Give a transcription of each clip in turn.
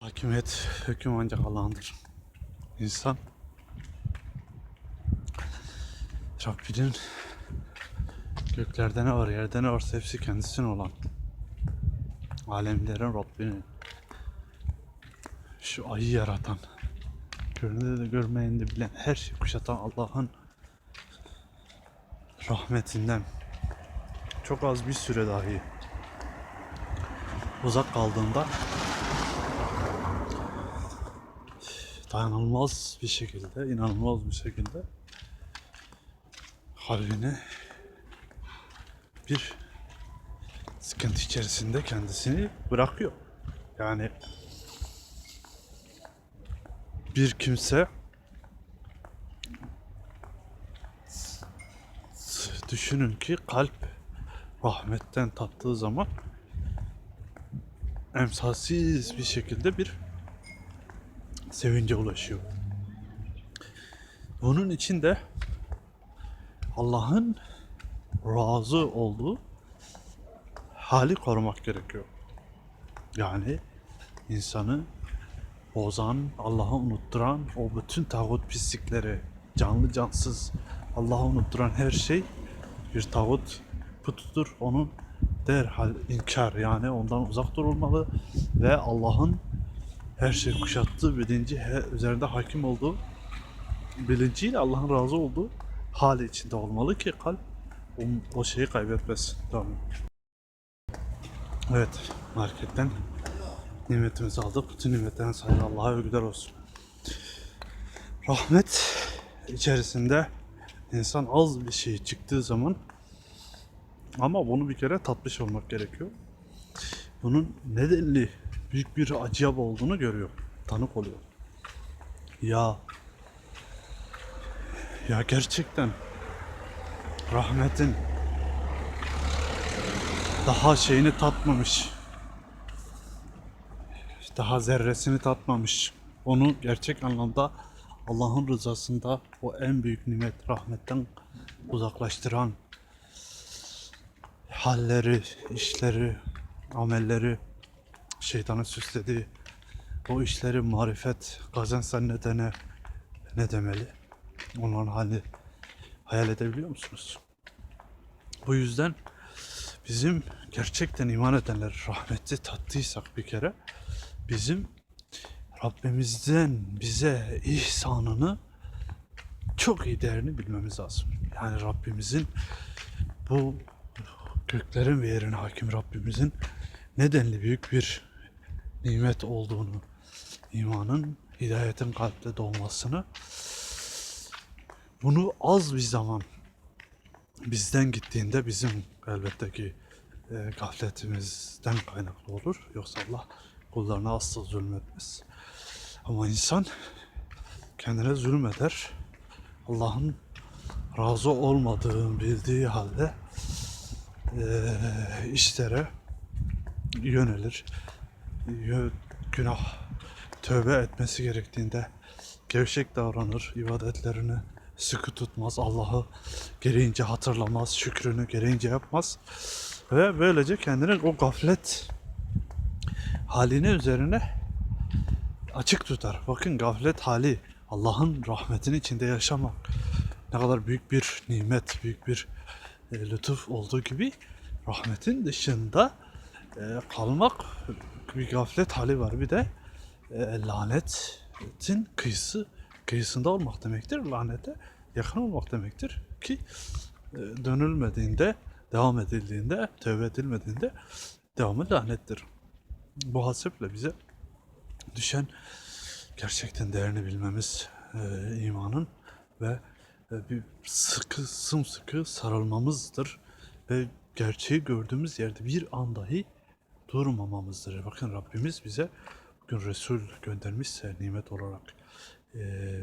Hakimiyet, hüküm ancak Allah'ındır. İnsan Rabbinin göklerde ne var, yerde ne varsa hepsi kendisine olan alemlerin Rabbinin şu ayı yaratan göründe de görmeyeni de bilen her şeyi kuşatan Allah'ın rahmetinden çok az bir süre dahi uzak kaldığında dayanılmaz bir şekilde, inanılmaz bir şekilde kalbine bir sıkıntı içerisinde kendisini bırakıyor. Yani bir kimse düşünün ki kalp rahmetten tattığı zaman emsalsiz bir şekilde bir sevince ulaşıyor. Bunun için de Allah'ın razı olduğu hali korumak gerekiyor. Yani insanı bozan, Allah'ı unutturan o bütün tağut pislikleri, canlı cansız Allah'ı unutturan her şey bir tağut putudur. Onun derhal inkar yani ondan uzak durulmalı ve Allah'ın her şeyi kuşattığı bilinci üzerinde hakim olduğu bilinciyle Allah'ın razı olduğu hali içinde olmalı ki kalp o, o şeyi kaybetmesin. Tamam. Evet, marketten nimetimizi aldık. Bütün nimetlerin sahibi Allah'a övgüler olsun. Rahmet içerisinde insan az bir şey çıktığı zaman ama bunu bir kere tatmış olmak gerekiyor. Bunun nedenli büyük bir acıya olduğunu görüyor. Tanık oluyor. Ya ya gerçekten rahmetin daha şeyini tatmamış. Daha zerresini tatmamış. Onu gerçek anlamda Allah'ın rızasında o en büyük nimet rahmetten uzaklaştıran halleri, işleri, amelleri şeytanın süslediği o işleri marifet kazansa ne dene ne demeli? Onların halini hayal edebiliyor musunuz? Bu yüzden bizim gerçekten iman edenler rahmeti tattıysak bir kere bizim Rabbimizden bize ihsanını çok iyi değerini bilmemiz lazım. Yani Rabbimizin bu göklerin ve yerin hakim Rabbimizin nedenli büyük bir nimet olduğunu, imanın, hidayetin kalpte doğmasını bunu az bir zaman bizden gittiğinde bizim elbette ki e, gafletimizden kaynaklı olur. Yoksa Allah kullarına asla zulmetmez. Ama insan kendine zulmeder. Allah'ın razı olmadığını bildiği halde e, işlere yönelir. Yö- günah tövbe etmesi gerektiğinde gevşek davranır, ibadetlerini sıkı tutmaz, Allah'ı gereğince hatırlamaz, şükrünü gereğince yapmaz ve böylece kendini o gaflet haline üzerine açık tutar. Bakın gaflet hali Allah'ın rahmetinin içinde yaşamak ne kadar büyük bir nimet, büyük bir e, lütuf olduğu gibi rahmetin dışında e, kalmak bir gaflet hali var. Bir de e, lanetin kıyısı kıyısında olmak demektir. Lanete yakın olmak demektir ki e, dönülmediğinde, devam edildiğinde, tövbe edilmediğinde devamı lanettir. Bu haseple bize düşen gerçekten değerini bilmemiz e, imanın ve e, bir sıkı sımsıkı sarılmamızdır ve gerçeği gördüğümüz yerde bir an dahi durmamamızdır. Bakın Rabbimiz bize bugün Resul göndermişse nimet olarak e,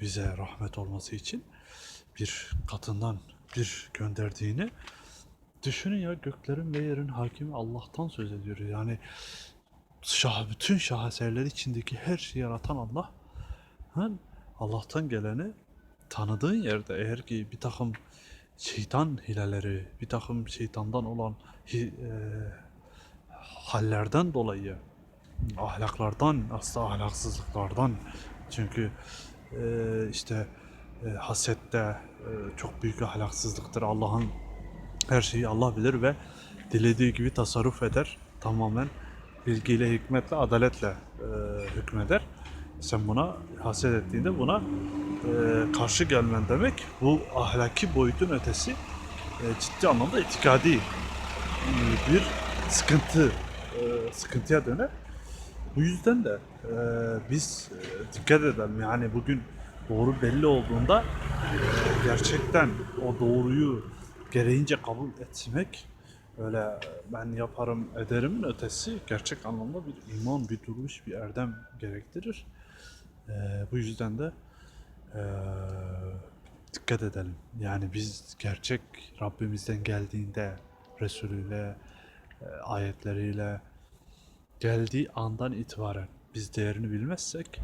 bize rahmet olması için bir katından bir gönderdiğini düşünün ya göklerin ve yerin hakimi Allah'tan söz ediyor. Yani şah, bütün şaheserler içindeki her şeyi yaratan Allah Allah'tan geleni tanıdığın yerde eğer ki bir takım şeytan hileleri, bir takım şeytandan olan e, hallerden dolayı ahlaklardan, aslında ahlaksızlıklardan. Çünkü e, işte e, hasette e, çok büyük ahlaksızlıktır. Allah'ın her şeyi Allah bilir ve dilediği gibi tasarruf eder. Tamamen bilgiyle, hikmetle, adaletle e, hükmeder. Sen buna haset ettiğinde buna e, karşı gelmen demek bu ahlaki boyutun ötesi e, ciddi anlamda itikadi bir sıkıntı e, sıkıntıya döner. Bu yüzden de e, biz e, dikkat edelim yani bugün doğru belli olduğunda e, gerçekten o doğruyu gereğince kabul etmek öyle ben yaparım ederim ötesi gerçek anlamda bir iman, bir duruş, bir erdem gerektirir. E, bu yüzden de e, dikkat edelim. Yani biz gerçek Rabbimizden geldiğinde Resulüyle, e, ayetleriyle geldiği andan itibaren biz değerini bilmezsek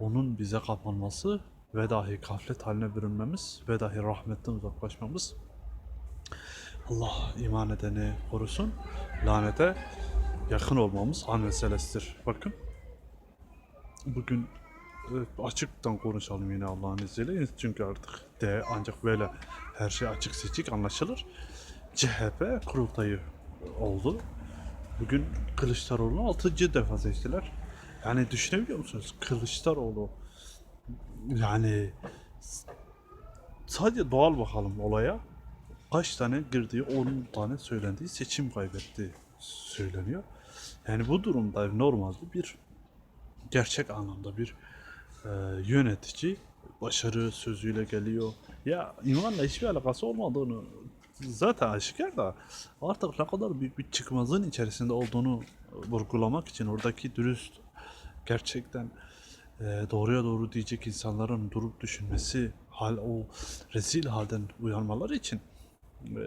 onun bize kapanması ve dahi gaflet haline bürünmemiz ve dahi rahmetten uzaklaşmamız Allah iman edeni korusun lanete yakın olmamız an meselesidir. Bakın bugün e, açıktan konuşalım yine Allah'ın izniyle. Çünkü artık de ancak böyle her şey açık seçik anlaşılır. CHP kurultayı oldu. Bugün Kılıçdaroğlu'nu 6. defa seçtiler. Yani düşünebiliyor musunuz? Kılıçdaroğlu yani sadece doğal bakalım olaya. Kaç tane girdiği, 10 tane söylendiği seçim kaybetti söyleniyor. Yani bu durumda normalde bir gerçek anlamda bir e, yönetici başarı sözüyle geliyor. Ya imanla hiçbir alakası olmadığını zaten aşikar da artık ne kadar büyük bir çıkmazın içerisinde olduğunu vurgulamak için oradaki dürüst gerçekten e, doğruya doğru diyecek insanların durup düşünmesi hal o rezil halden uyanmaları için e,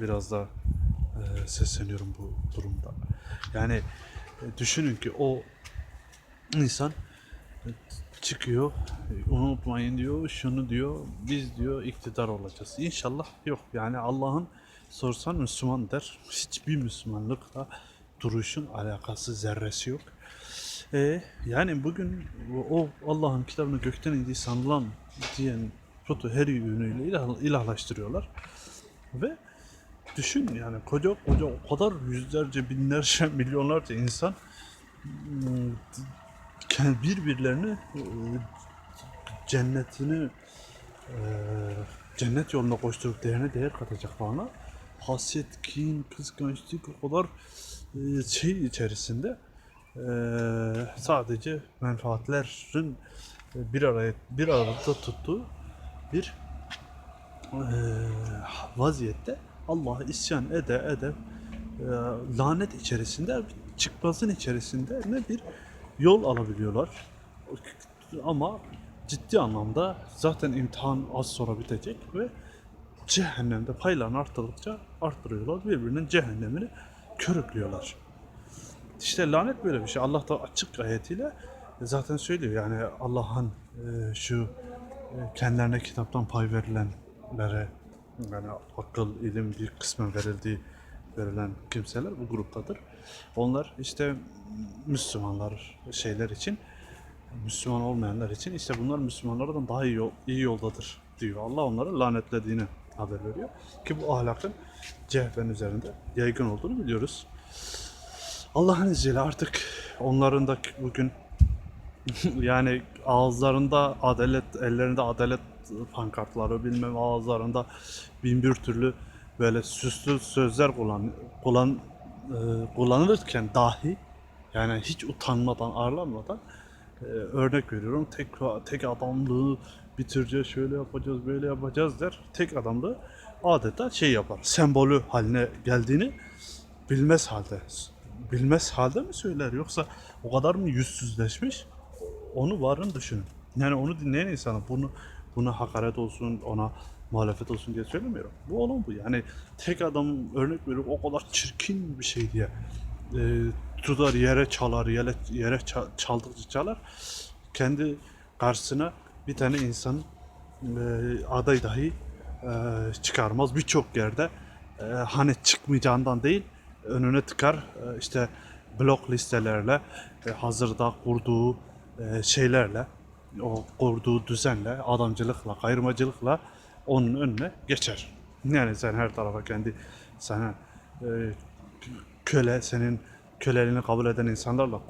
biraz da e, sesleniyorum bu durumda. Yani e, düşünün ki o insan e, çıkıyor. Unutmayın diyor şunu diyor biz diyor iktidar olacağız. İnşallah yok. Yani Allah'ın sorsan Müslüman der. Hiçbir Müslümanlıkla duruşun alakası zerresi yok. E, yani bugün o Allah'ın kitabını gökten indiği sanılan diyen putu her yönüyle ilah, ilahlaştırıyorlar. Ve düşün yani koca koca o kadar yüzlerce binlerce milyonlarca insan hmm, birbirlerini e, cennetini e, cennet yoluna koşturup değerine değer katacaklarına haset, kin, kıskançlık o kadar e, şey içerisinde sadece menfaatlerin bir araya bir arada tuttuğu bir vaziyette Allah'a isyan ede ede lanet içerisinde çıkmazın içerisinde ne bir yol alabiliyorlar. Ama ciddi anlamda zaten imtihan az sonra bitecek ve cehennemde paylarını arttırdıkça arttırıyorlar. Birbirinin cehennemini körüklüyorlar. İşte lanet böyle bir şey. Allah da açık ayetiyle zaten söylüyor yani Allah'ın e, şu e, kendilerine kitaptan pay verilenlere yani akıl, ilim bir kısmen verildiği verilen kimseler bu gruptadır. Onlar işte Müslümanlar şeyler için Müslüman olmayanlar için işte bunlar Müslümanlardan daha iyi, yol, iyi yoldadır diyor. Allah onları lanetlediğini haber veriyor. Ki bu ahlakın CHP'nin üzerinde yaygın olduğunu biliyoruz. Allah'ın izniyle artık onların da bugün yani ağızlarında adalet, ellerinde adalet pankartları bilmem ağızlarında bin bir türlü böyle süslü sözler kullan, kullan e, kullanılırken dahi yani hiç utanmadan, ağırlanmadan e, örnek veriyorum tek tek adamlığı bitireceğiz, şöyle yapacağız, böyle yapacağız der. Tek adamlığı adeta şey yapar, sembolü haline geldiğini bilmez halde. Bilmez halde mi söyler yoksa o kadar mı yüzsüzleşmiş? Onu varın düşünün. Yani onu dinleyen insana bunu buna hakaret olsun, ona muhalefet olsun diye söylemiyorum. Bu olan bu. Yani tek adam örnek veriyorum o kadar çirkin bir şey diye e, tutar yere çalar, yere, yere ça- çaldıkça çalar. Kendi karşısına bir tane insan e, aday dahi e, çıkarmaz. Birçok yerde e, hani çıkmayacağından değil önüne tıkar e, işte blok listelerle e, hazırda kurduğu e, şeylerle o kurduğu düzenle, adamcılıkla, kayırmacılıkla onun önüne geçer. Yani sen her tarafa kendi sana e, köle, senin köleliğini kabul eden insanlarla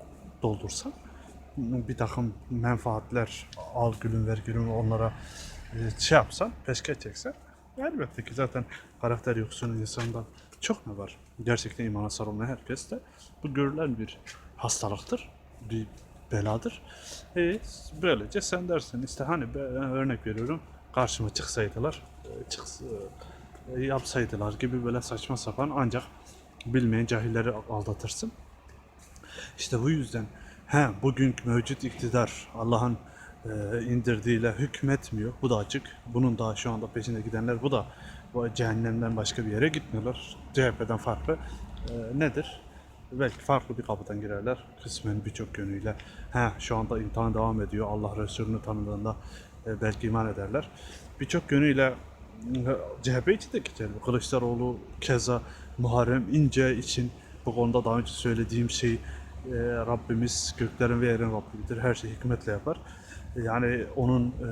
doldursan bir takım menfaatler al gülüm ver gülüm onlara e, şey yapsan, peşkeş çeksen elbette ki zaten karakter yoksunu insandan çok ne var? Gerçekten imana sarılmayan herkes de bu görülen bir hastalıktır, bir beladır. E, böylece sen dersin işte hani ben örnek veriyorum karşıma çıksaydılar, e, çıks, e, yapsaydılar gibi böyle saçma sapan ancak bilmeyen cahilleri aldatırsın. İşte bu yüzden he bugün mevcut iktidar Allah'ın e, indirdiğiyle hükmetmiyor. Bu da açık. Bunun daha şu anda peşinde gidenler bu da bu cehennemden başka bir yere gitmiyorlar. CHP'den farklı e, nedir? Belki farklı bir kapıdan girerler. Kısmen birçok yönüyle. He şu anda imtihan devam ediyor. Allah Resulü'nü tanıdığında belki iman ederler. Birçok yönüyle e, CHP için de geçerli. Kılıçdaroğlu keza Muharrem İnce için bu konuda daha önce söylediğim şey e, Rabbimiz göklerin ve yerin Rabbidir. Her şeyi hikmetle yapar. Yani onun e,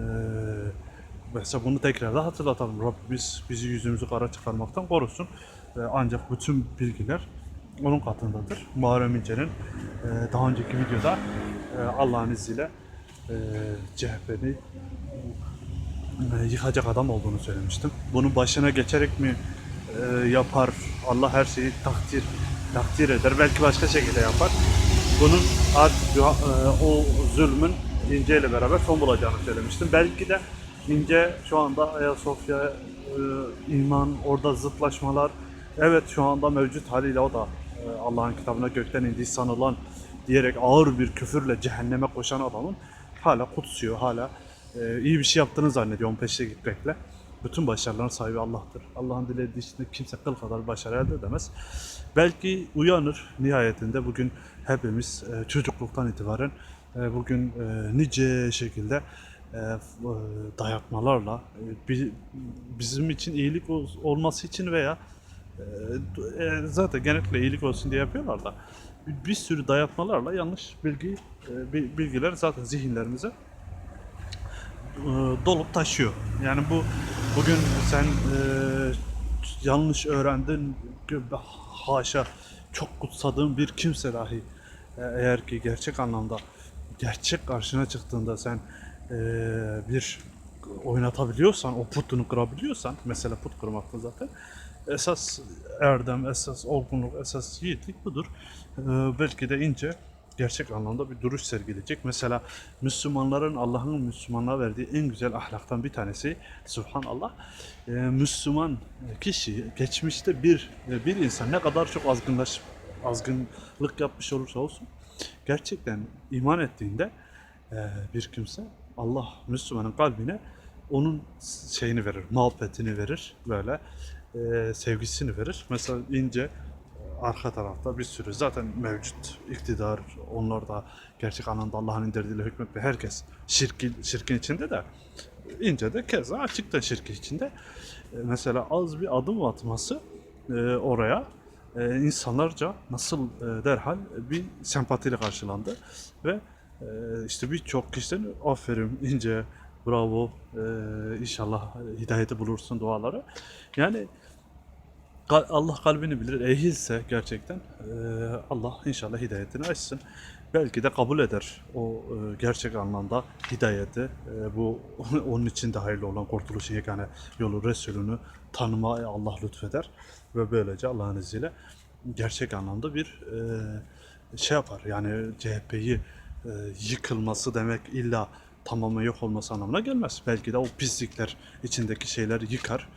mesela bunu tekrar da hatırlatalım. Rabbimiz bizi yüzümüzü kara çıkarmaktan korusun. E, ancak bütün bilgiler onun katındadır. Muharrem İnce'nin e, daha önceki videoda e, Allah'ın izniyle e, CHP'ni yıkacak adam olduğunu söylemiştim. Bunun başına geçerek mi e, yapar? Allah her şeyi takdir takdir eder. Belki başka şekilde yapar. Bunun artık e, o zulmün İnce ile beraber son bulacağını söylemiştim. Belki de İnce şu anda Ayasofya, e, iman, orada zıtlaşmalar, evet şu anda mevcut haliyle o da Allah'ın kitabına gökten indiği sanılan diyerek ağır bir küfürle cehenneme koşan adamın hala kutsuyor, hala e, iyi bir şey yaptığını zannediyor onun peşine gitmekle. Bütün başarıların sahibi Allah'tır. Allah'ın dilediği için kimse kıl kadar başarı elde edemez. Belki uyanır nihayetinde bugün hepimiz e, çocukluktan itibaren e, bugün e, nice şekilde e, e, dayatmalarla e, bi- bizim için iyilik ol- olması için veya e, e, zaten genellikle iyilik olsun diye yapıyorlar da bir, sürü dayatmalarla yanlış bilgi e, bi- bilgiler zaten zihinlerimize e, dolup taşıyor. Yani bu bugün sen e, yanlış öğrendin haşa çok kutsadığın bir kimse dahi eğer ki gerçek anlamda gerçek karşına çıktığında sen bir oynatabiliyorsan, o putunu kırabiliyorsan, mesela put kırmakta zaten esas erdem, esas olgunluk, esas yiğitlik budur. E, belki de ince gerçek anlamda bir duruş sergileyecek. Mesela Müslümanların Allah'ın Müslümanlığa verdiği en güzel ahlaktan bir tanesi Subhanallah. e, Müslüman kişi geçmişte bir bir insan ne kadar çok azgınlaş azgınlık yapmış olursa olsun gerçekten iman ettiğinde e, bir kimse Allah Müslümanın kalbine onun şeyini verir, muhabbetini verir böyle e, sevgisini verir. Mesela ince e, arka tarafta bir sürü zaten mevcut iktidar onlar da gerçek anlamda Allah'ın indirdiğiyle hükmetme herkes şirkin, şirkin içinde de ince de keza açıkta şirkin içinde. E, mesela az bir adım atması e, oraya e, insanlarca nasıl derhal bir sempatiyle karşılandı ve işte birçok kişiden aferin ince bravo inşallah hidayeti bulursun duaları yani Allah kalbini bilir. Ehilse gerçekten Allah inşallah hidayetini açsın. Belki de kabul eder o gerçek anlamda hidayeti. Bu onun için de hayırlı olan kurtuluşun yegane yolu Resulünü tanımaya Allah lütfeder. Ve böylece Allah'ın izniyle gerçek anlamda bir şey yapar. Yani CHP'yi yıkılması demek illa tamamen yok olması anlamına gelmez. Belki de o pislikler içindeki şeyleri yıkar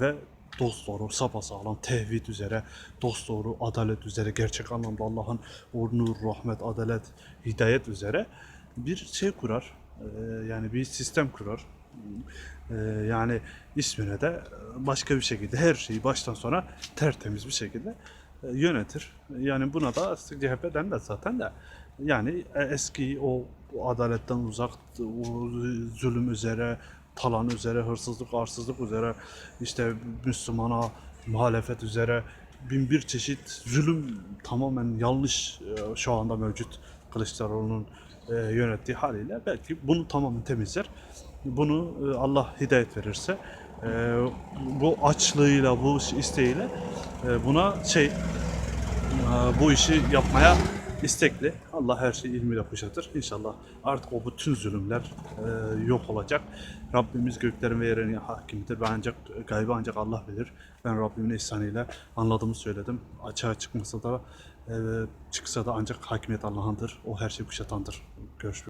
ve dost doğru, sapasağlam, tevhid üzere, dost doğru, adalet üzere, gerçek anlamda Allah'ın o nur, rahmet, adalet, hidayet üzere bir şey kurar. Ee, yani bir sistem kurar. Ee, yani ismine de başka bir şekilde her şeyi baştan sona tertemiz bir şekilde e, yönetir. Yani buna da CHP denmez zaten de. Yani e, eski o adaletten uzak, o zulüm üzere, talan üzere, hırsızlık, arsızlık üzere, işte Müslümana muhalefet üzere bin bir çeşit zulüm tamamen yanlış e, şu anda mevcut Kılıçdaroğlu'nun e, yönettiği haliyle belki bunu tamamen temizler. Bunu e, Allah hidayet verirse bu açlığıyla, bu isteğiyle buna şey bu işi yapmaya istekli. Allah her şeyi ilmiyle kuşatır. İnşallah artık o bütün zulümler e, yok olacak. Rabbimiz göklerin ve yerin hakimdir ve ancak gaybı ancak Allah bilir. Ben Rabbimin ihsanıyla anladığımı söyledim. Açığa çıkmasa da e, çıksa da ancak hakimiyet Allah'ındır. O her şeyi kuşatandır. Görüşmek